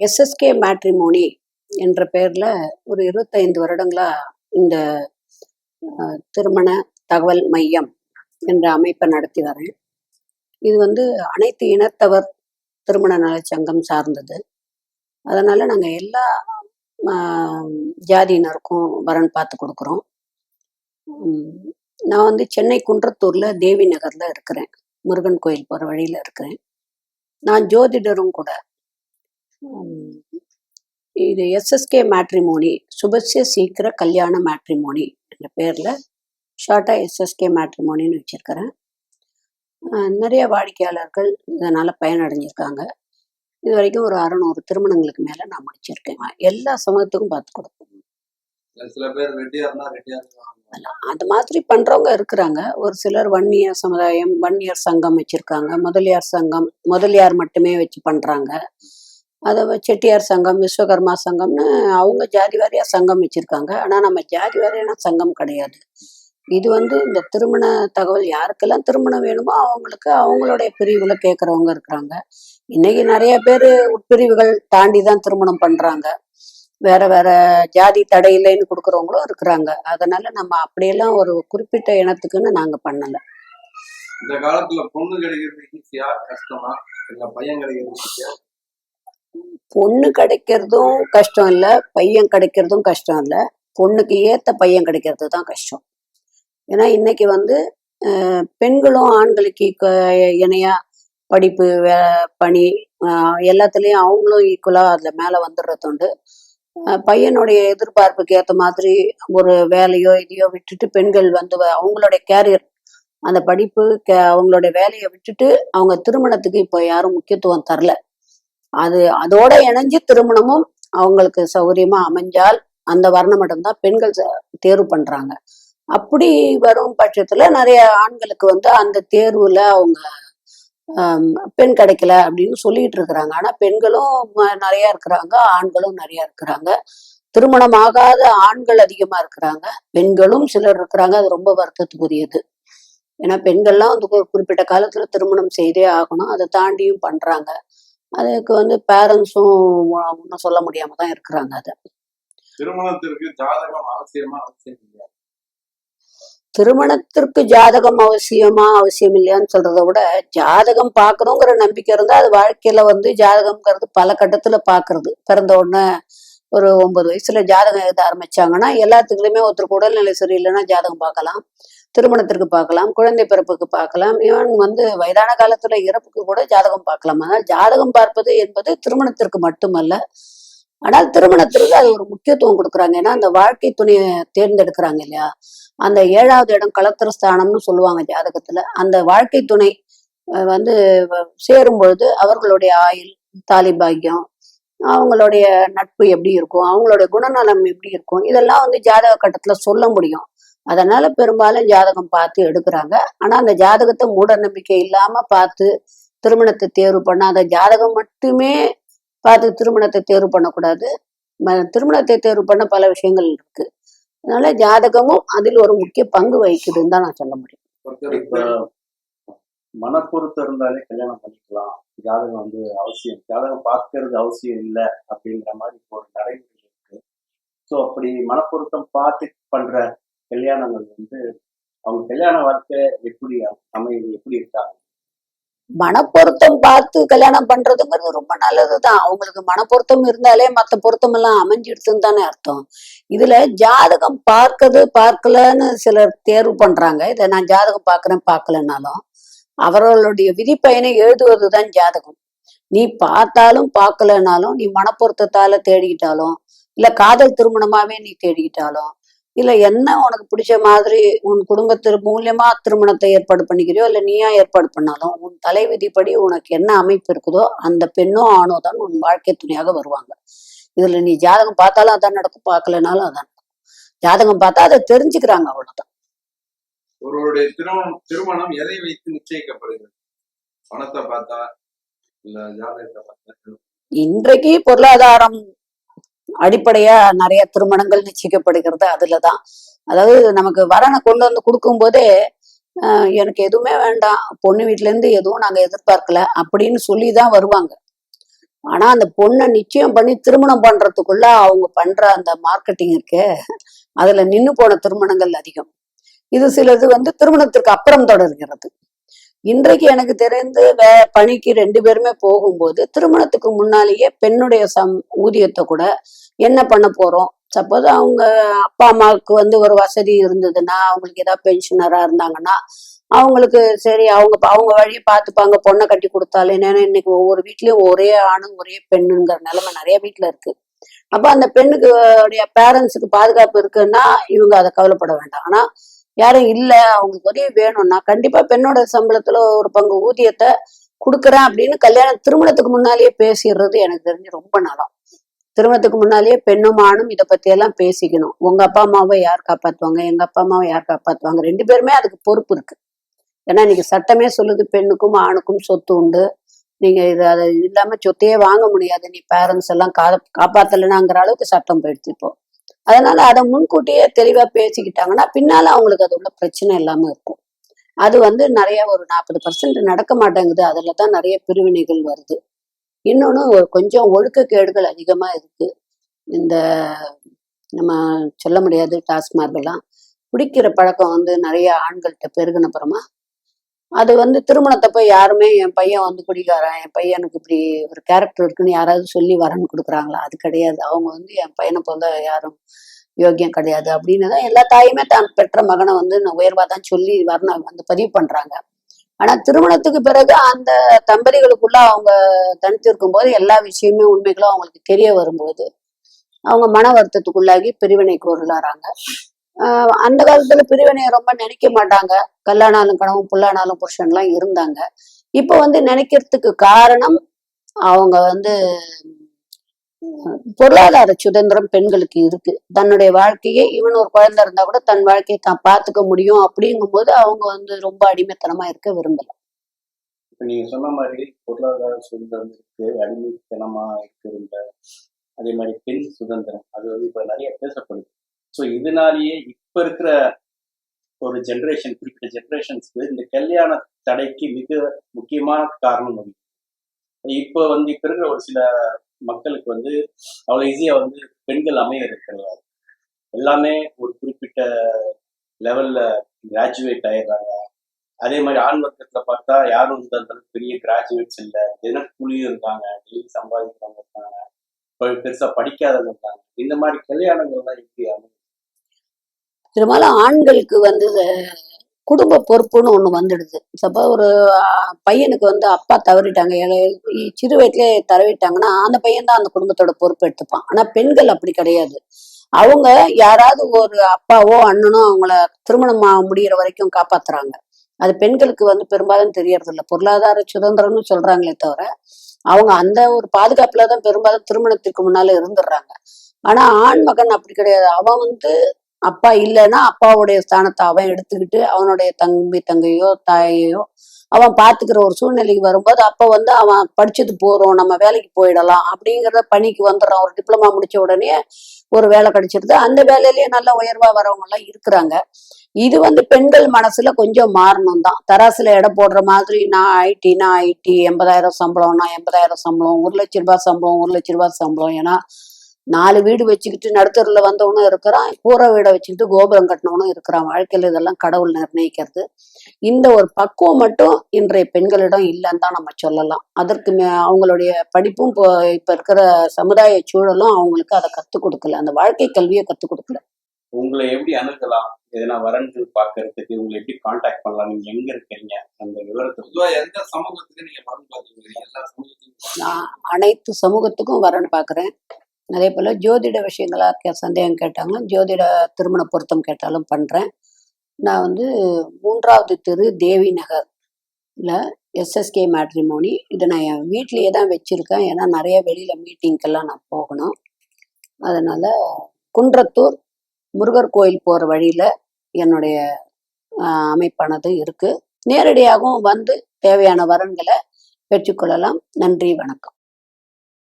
SSK matrimony என்ற பெயரில் ஒரு இருபத்தைந்து வருடங்களா இந்த திருமண தகவல் மையம் என்ற அமைப்பை நடத்தி வரேன். இது வந்து அனைத்து இனத்தவர் திருமண நலச்சங்கம் சார்ந்தது. அதனால நாங்கள் எல்லா ஜாதியினருக்கும் வரன் பார்த்து கொடுக்குறோம். நான் வந்து சென்னை குன்றத்தூரில் தேவி நகரில் இருக்கிறேன். முருகன் கோயில் போகிற வழியில் இருக்கிறேன். நான் ஜோதிடரும் கூட. இது எஸ்எஸ்கே மேட்ரிமோனி சுபஸ்ய சீக்கிர கல்யாண மேட்ரிமோனி என்ற பேரில் ஷார்ட்டாக எஸ்எஸ்கே மேட்ரிமோனின்னு வச்சுருக்கிறேன். நிறைய வாடிக்கையாளர்கள் இதனால் பயனடைஞ்சிருக்காங்க. இது வரைக்கும் ஒரு அறநூறு திருமணங்களுக்கு மேலே நான் முடிச்சிருக்கேன் எல்லா சமூகத்துக்கும் பார்த்து கொடுப்போம். இல்ல சில பேர் ரெட்டியார்னா ரெட்டியார் அந்த மாதிரி பண்றவங்க இருக்கிறாங்க. ஒரு சிலர் வன்னியர் சமுதாயம் வன்னியர் சங்கம் வச்சிருக்காங்க. முதலியார் சங்கம் முதலியார் மட்டுமே வச்சு பண்றாங்க. அதை செட்டியார் சங்கம் விஸ்வகர்மா சங்கம்னு அவங்க ஜாதி வாரியா சங்கம் வச்சிருக்காங்க. ஆனா நம்ம ஜாதி வாரியான சங்கம் கிடையாது. இது வந்து இந்த திருமண தகவல் யாருக்கெல்லாம் திருமணம் வேணுமோ அவங்களுக்கு அவங்களுடைய பிரிவுல கேட்கறவங்க இருக்கிறாங்க. இன்னைக்கு நிறைய பேர் உட்பிரிவுகள் தாண்டி தான் திருமணம் பண்றாங்க. வேற வேற ஜாதி தடை இல்லைன்னு கொடுக்குறவங்களும் இருக்கிறாங்க. அதனால நம்ம அப்படியெல்லாம் ஒரு குறிப்பிட்ட இனத்துக்குன்னு நாங்க பண்ணல. இந்த காலத்துல பொண்ணு கிடைக்கிறது ஈஸியா கஷ்டமா? இல்ல பையன் கிடைக்கிறது ஈஸியா பொண்ணு கிடைக்கிறதும் கஷ்டம் இல்லை பையன் கிடைக்கிறதும் கஷ்டம் இல்லை. பொண்ணுக்கு ஏத்த பையன் கிடைக்கிறது தான் கஷ்டம். ஏன்னா இன்னைக்கு வந்து பெண்களும் ஆண்களுக்கு இணையா படிப்பு வே பணி எல்லாத்துலேயும் அவங்களும் ஈக்குவலாக அதில் மேலே வந்துடுறது உண்டு. பையனுடைய எதிர்பார்ப்புக்கு ஏற்ற மாதிரி ஒரு வேலையோ இதையோ விட்டுட்டு பெண்கள் வந்து வ- அவங்களுடைய கேரியர் அந்த படிப்பு கே அவங்களுடைய வேலையை விட்டுட்டு அவங்க திருமணத்துக்கு இப்போ யாரும் முக்கியத்துவம் தரல. அது அதோட இணைஞ்சு திருமணமும் அவங்களுக்கு சௌகரியமா அமைஞ்சால் அந்த வர்ணம் மட்டும்தான் பெண்கள் ச- தேர்வு பண்றாங்க. அப்படி வரும் பட்சத்துல நிறைய ஆண்களுக்கு வந்து அந்த தேர்வுல அவங்க பெண் கிடைக்கல அப்படின்னு சொல்லிட்டு இருக்கிறாங்க. ஆனா பெண்களும் நிறைய இருக்கிறாங்க ஆண்களும் நிறைய இருக்கிறாங்க. திருமணம் ஆகாத ஆண்கள் அதிகமா இருக்கிறாங்க. பெண்களும் சிலர் இருக்கிறாங்க. அது ரொம்ப வருத்தத்துக்குரியது. ஏன்னா பெண்கள்லாம் வந்து ஒரு குறிப்பிட்ட காலத்துல திருமணம் செய்தே ஆகணும். அதை தாண்டியும் பண்றாங்க. அதுக்கு வந்து பேரண்ட்ஸும் ஒன்றும் சொல்ல முடியாம தான் இருக்கிறாங்க அதை. திருமணத்திற்கு ஜாதகம் அவசியமா அவசியம் இல்லையா? திருமணத்திற்கு ஜாதகம் அவசியமா அவசியம் இல்லையான்னு சொல்றதை விட ஜாதகம் பார்க்கணுங்கிற நம்பிக்கை இருந்தா அது வாழ்க்கையில வந்து ஜாதகம்ங்கிறது பல கட்டத்துல பாக்குறது. பிறந்த உடனே ஒரு ஒன்பது வயசுல ஜாதகம் எழுத ஆரம்பிச்சாங்கன்னா எல்லாத்துக்குள்ளயுமே ஒருத்தருக்கு உடல்நிலை சரியில்லைன்னா ஜாதகம் பார்க்கலாம் திருமணத்திற்கு பார்க்கலாம் குழந்தை பிறப்புக்கு பார்க்கலாம் ஈவன் வந்து வயதான காலத்துல இறப்புக்கு கூட ஜாதகம் பார்க்கலாம். ஆனால் ஜாதகம் பார்ப்பது என்பது திருமணத்திற்கு மட்டுமல்ல. ஆனால் திருமணத்திற்கு அது ஒரு முக்கியத்துவம் கொடுக்குறாங்க. ஏன்னா அந்த வாழ்க்கை துணையை தேர்ந்தெடுக்கிறாங்க இல்லையா? அந்த ஏழாவது இடம் களத்திர ஸ்தானம்னு சொல்லுவாங்க ஜாதகத்துல. அந்த வாழ்க்கை துணை வந்து சேரும் பொழுது அவர்களுடைய ஆயுள் தாலி பாக்கியம் அவங்களுடைய நட்பு எப்படி இருக்கும் அவங்களுடைய குணநலம் எப்படி இருக்கும் இதெல்லாம் வந்து ஜாதக கட்டத்துல சொல்ல முடியும். அதனால பெரும்பாலும் ஜாதகம் பார்த்து எடுக்கிறாங்க. ஆனா அந்த ஜாதகத்தை மூட நம்பிக்கை இல்லாம பார்த்து திருமணத்தை தேர்வு பண்ணாத ஜாதகம் மட்டுமே பார்த்து திருமணத்தை தேர்வு பண்ணக்கூடாது. திருமணத்தை தேர்வு பண்ண பல விஷயங்கள் இருக்கு. அதனால ஜாதகமும் அதில் ஒரு முக்கிய பங்கு வகிக்குதுன்னு தான் நான் சொல்ல முடியும். மனப்பொருத்தம் இருந்தாலே கல்யாணம் பண்ணிக்கலாம். ஜாதகம் வந்து அவசியம். ஜாதகம் பார்க்கறது அவசியம் இல்லை அப்படிங்கிற மாதிரி ஒரு நடைமுறை இருக்கு. ஸோ அப்படி மனப்பொருத்தம் பார்த்து பண்ற கல்யாணங்கள் வந்து அவங்க கல்யாண வாழ்க்கை எப்படி அமையுது எப்படி இருக்காங்க? மனப்பொருத்தம் பார்த்து கல்யாணம் பண்றதுங்கிறது ரொம்ப நல்லதுதான். அவங்களுக்கு மனப்பொருத்தம் இருந்தாலே மத்த பொருத்தம் எல்லாம் அமைஞ்சிடுதுன்னு தானே அர்த்தம். இதுல ஜாதகம் பார்க்கறது பார்க்கலன்னு சிலர் தேர்வு பண்றாங்க. இதை நான் ஜாதகம் பார்க்கறேன் பார்க்கலனாலும். அவர்களுடைய விதிப்பயனை எழுதுவதுதான் ஜாதகம். நீ பார்த்தாலும் பார்க்கலனாலும் நீ மனப்பொருத்தத்தால தேடிக்கிட்டாலும் இல்ல காதல் திருமணமாவே நீ தேடிக்கிட்டாலும் இல்ல என்ன உனக்கு பிடிச்ச மாதிரி உன் குடும்பத்தின் மூலியமா திருமணத்தை ஏற்பாடு பண்ணிக்கிறியோ இல்ல நீயா ஏற்பாடு பண்ணாலும் உன் தலை விதிப்படி உனக்கு என்ன அமைப்பு இருக்குதோ அந்த பெண்ணோ ஆணோ தான் உன் வாழ்க்கை துணையாக வருவாங்க. இதுல நீ ஜாதகம் பார்த்தாலும் அதான் நடக்கும் பார்க்கலனாலும் அதான் நடக்கும். ஜாதகம் பார்த்தா அதை தெரிஞ்சுக்கிறாங்க அவ்வளவுதான். ஒருவருடைய திருமணம் திருமணம் எதை வைத்து நிச்சயிக்கப்படுகிறது? பணத்தை பார்த்தா இல்ல ஜாதகத்தை பார்த்தா இன்றைக்கு பொருளாதாரம் அடிப்படையா நிறைய திருமணங்கள் நிச்சயிக்கப்படுகிறது அதுலதான். அதாவது நமக்கு வரனை கொண்டு வந்து கொடுக்கும் போதே ஆஹ் எனக்கு எதுவுமே வேண்டாம் பொண்ணு வீட்டுல இருந்து எதுவும் நாங்க எதிர்பார்க்கல அப்படின்னு சொல்லிதான் வருவாங்க. ஆனா அந்த பொண்ணை நிச்சயம் பண்ணி திருமணம் பண்றதுக்குள்ள அவங்க பண்ற அந்த மார்க்கெட்டிங் இருக்கே. அதுல நின்னு போன திருமணங்கள் அதிகம். இது சிலது வந்து திருமணத்திற்கு அப்புறம் தொடர்கிறது. இன்றைக்கு எனக்கு தெரிந்து வே பணிக்கு ரெண்டு பேருமே போகும்போது திருமணத்துக்கு முன்னாலேயே பெண்ணுடைய சம் ஊதியத்தை கூட என்ன பண்ண போறோம்? சப்போஸ் அவங்க அப்பா அம்மாவுக்கு வந்து ஒரு வசதி இருந்ததுன்னா அவங்களுக்கு ஏதாவது பென்ஷனராக இருந்தாங்கன்னா அவங்களுக்கு சரி அவங்க அவங்க வழியை பார்த்துப்பாங்க. பொண்ணை கட்டி கொடுத்தாலே என்னென்னா இன்னைக்கு ஒவ்வொரு வீட்லயும் ஒரே ஆணும் ஒரே பெண்ணுங்கிற நிலைமை நிறைய வீட்ல இருக்கு. அப்போ அந்த பெண்ணுக்கு உடைய பேரண்ட்ஸுக்கு பாதுகாப்பு இருக்குன்னா இவங்க அதை கவலைப்பட வேண்டாம். ஆனால் யாரும் இல்ல அவங்களுக்கு உதவி வேணும்னா கண்டிப்பா பெண்ணோட சம்பளத்துல ஒரு பங்கு ஊதியத்தை கொடுக்குறேன் அப்படின்னு கல்யாணம் திருமணத்துக்கு முன்னாலேயே பேசிடுறது எனக்கு தெரிஞ்சு ரொம்ப நலம். திருமணத்துக்கு முன்னாலேயே பெண்ணும் ஆணும் இதை பத்தி எல்லாம் பேசிக்கணும். உங்க அப்பா அம்மாவை யார் காப்பாத்துவாங்க? எங்க அப்பா அம்மாவை யார் காப்பாத்துவாங்க? ரெண்டு பேருமே அதுக்கு பொறுப்பு இருக்கு. ஏன்னா இன்னைக்கு சட்டமே சொல்லுது பெண்ணுக்கும் ஆணுக்கும் சொத்து உண்டு. நீங்க இது அதை இல்லாம சொத்தையே வாங்க முடியாது. நீ பேரண்ட்ஸ் எல்லாம் கா காப்பாத்தலைனாங்கிற அளவுக்கு சட்டம் போயிடுச்சு இப்போ. அதனால அதை முன்கூட்டியே தெளிவா பேசிக்கிட்டாங்கன்னா பின்னால அவங்களுக்கு அது உள்ள பிரச்சனை இல்லாம இருக்கும். அது வந்து நிறைய ஒரு நாற்பது பர்சன்ட் நடக்க மாட்டேங்குது. அதுல தான் நிறைய பிரிவினைகள் வருது. இன்னொன்று ஒரு கொஞ்சம் ஒழுக்கக்கேடுகள் அதிகமா இருக்கு. இந்த நம்ம சொல்ல முடியாது டாஸ்மார்க் எல்லாம். குடிக்கிற பழக்கம் வந்து நிறைய ஆண்கள்கிட்ட பெருகின அப்புறமா அது வந்து திருமணத்தை போய் யாருமே என் பையன் வந்து குடிக்காரன் என் பையனுக்கு இப்படி ஒரு கேரக்டர் இருக்குன்னு யாராவது சொல்லி வரன்னு கொடுக்குறாங்களா? அது கிடையாது. அவங்க வந்து என் பையனை போல யாரும் யோக்கியம் கிடையாது. அப்படின்னு தான் எல்லா தாயுமே தான் பெற்ற மகனை வந்து நான் உயர்வா தான் சொல்லி வரணும் வந்து பதிவு பண்றாங்க. ஆனா திருமணத்துக்கு பிறகு அந்த தம்பதிகளுக்குள்ள அவங்க தனித்து போது எல்லா விஷயமே உண்மைகளும் அவங்களுக்கு தெரிய வரும்போது அவங்க மன வருத்தத்துக்குள்ளாகி பிரிவினைக்கு உள்ளாராங்க அந்த காலத்துல பிரிவினையை ரொம்ப நினைக்க மாட்டாங்க. கல்லானாலும் கனவும் புல்லானாலும் புருஷன்லாம் இருந்தாங்க. இப்ப வந்து நினைக்கிறதுக்கு காரணம் அவங்க வந்து பொருளாதார சுதந்திரம் பெண்களுக்கு இருக்கு. தன்னுடைய வாழ்க்கையை இவன் ஒரு குழந்தை இருந்தா கூட தன் வாழ்க்கையை தான் பார்த்துக்க முடியும் அப்படிங்கும்போது அவங்க வந்து ரொம்ப அடிமைத்தனமா இருக்க விரும்பல. இப்ப நீங்க சொன்ன மாதிரி பொருளாதார சுதந்திரம் இருக்கு அடிமைத்தனமா இருக்கின்ற அதே மாதிரி பெண் சுதந்திரம். அது வந்து இப்ப நிறைய பேசப்படுது. ஸோ இதனாலேயே இப்ப இருக்கிற ஒரு ஜெனரேஷன் குறிப்பிட்ட ஜெனரேஷன்ஸ்க்கு இந்த கல்யாண தடைக்கு மிக முக்கியமான காரணம் அது. இப்போ வந்து இப்ப இருக்கிற ஒரு சில மக்களுக்கு வந்து அவ்வளவு ஈஸியா வந்து பெண்கள் அமைய இருக்கிறது. எல்லாமே ஒரு குறிப்பிட்ட லெவல்ல கிராஜுவேட் ஆயிடுறாங்க. அதே மாதிரி ஆண் வர்க்கத்துல பார்த்தா யாரும் இந்த அளவுக்கு பெரிய கிராஜுவேட்ஸ் இல்லை. தினக்கூலியும் இருக்காங்க. டெய்லி சம்பாதிக்கிறவங்க இருக்காங்க. பெருசா படிக்காதவங்க இருக்காங்க. இந்த மாதிரி கல்யாணங்கள்லாம் எப்படி அமையும் பெரும்பாலும் ஆண்களுக்கு வந்து குடும்ப பொறுப்புன்னு ஒன்று வந்துடுது. சப்போ ஒரு பையனுக்கு வந்து அப்பா தவறிட்டாங்க சிறு வயசுலேயே தவறிட்டாங்கன்னா அந்த பையன் தான் அந்த குடும்பத்தோட பொறுப்பு எடுத்துப்பான். ஆனால் பெண்கள் அப்படி கிடையாது. அவங்க யாராவது ஒரு அப்பாவோ அண்ணனோ அவங்கள திருமணம் முடிகிற முடியிற வரைக்கும் காப்பாத்துறாங்க. அது பெண்களுக்கு வந்து பெரும்பாலும் தெரியறது இல்லை பொருளாதார சுதந்திரம்னு சொல்றாங்களே தவிர அவங்க அந்த ஒரு பாதுகாப்புல தான் பெரும்பாலும் திருமணத்திற்கு முன்னால இருந்துடுறாங்க. ஆனா ஆண் மகன் அப்படி கிடையாது. அவன் வந்து அப்பா இல்லைன்னா அப்பாவுடைய ஸ்தானத்தை அவன் எடுத்துக்கிட்டு அவனுடைய தம்பி தங்கையோ தாயையோ அவன் பாத்துக்கிற ஒரு சூழ்நிலைக்கு வரும்போது அப்ப வந்து அவன் படிச்சது போறோம் நம்ம வேலைக்கு போயிடலாம் அப்படிங்கிறத பணிக்கு வந்துடுறான். ஒரு டிப்ளமா முடிச்ச உடனே ஒரு வேலை கிடைச்சிருது. அந்த வேலையிலேயே நல்ல உயர்வா வரவங்க எல்லாம் இருக்கிறாங்க. இது வந்து பெண்கள் மனசுல கொஞ்சம் மாறணும் தான். தராசுல எடை போடுற மாதிரி நான் ஐடி நான் ஐடி எண்பதாயிரம் சம்பளம் நான் எண்பதாயிரம் சம்பளம் ஒரு லட்ச ரூபாய் சம்பளம் ஒரு லட்ச ரூபாய் சம்பளம். ஏன்னா நாலு வீடு வச்சுக்கிட்டு நடுத்தருல வந்தவனும் இருக்கிறான் கூரை வீடை வச்சுக்கிட்டு கோபுரம் கட்டினவனும் இருக்கிறான். வாழ்க்கையில இதெல்லாம் கடவுள் நிர்ணயிக்கிறது. இந்த ஒரு பக்குவம் மட்டும் இன்றைய பெண்களிடம் இல்லைன்னு தான் நம்ம சொல்லலாம். அதற்கு மே அவங்களுடைய படிப்பும் இப்போ இப்ப இருக்கிற சமுதாய சூழலும் அவங்களுக்கு அதை கத்துக் கொடுக்கல. அந்த வாழ்க்கை கல்வியை கத்துக் கொடுக்கல. உங்களை எப்படி அணுகலாம்? எதனா வரன்கள் பார்க்கறதுக்கு உங்களை எப்படி காண்டாக்ட் பண்ணலாம்? நீங்க எங்க இருக்கீங்க? அந்த விவரத்தை எந்த சமூகத்துக்கு நீங்க வரணும் பார்த்துருக்கீங்க எல்லா சமூகத்துக்கும் நான் அனைத்து சமூகத்துக்கும் வரேன்னு பார்க்குறேன். அதே போல் ஜோதிட விஷயங்களா கே சந்தேகம் கேட்டாங்களும் ஜோதிட திருமண பொருத்தம் கேட்டாலும் பண்ணுறேன் நான் வந்து மூன்றாவது தெரு தேவி நகர்ல எஸ்எஸ்கே மேட்ரிமோனி. இதை நான் என் வீட்லேயே தான் வச்சுருக்கேன். ஏன்னா நிறைய வெளியில் மீட்டிங்க்கெல்லாம் நான் போகணும். அதனால் குன்றத்தூர் முருகர் கோயில் போகிற வழியில் என்னுடைய அமைப்பானது இருக்குது நேரடியாகவும் வந்து தேவையான வரன்களை பெற்றுக்கொள்ளலாம் நன்றி வணக்கம்.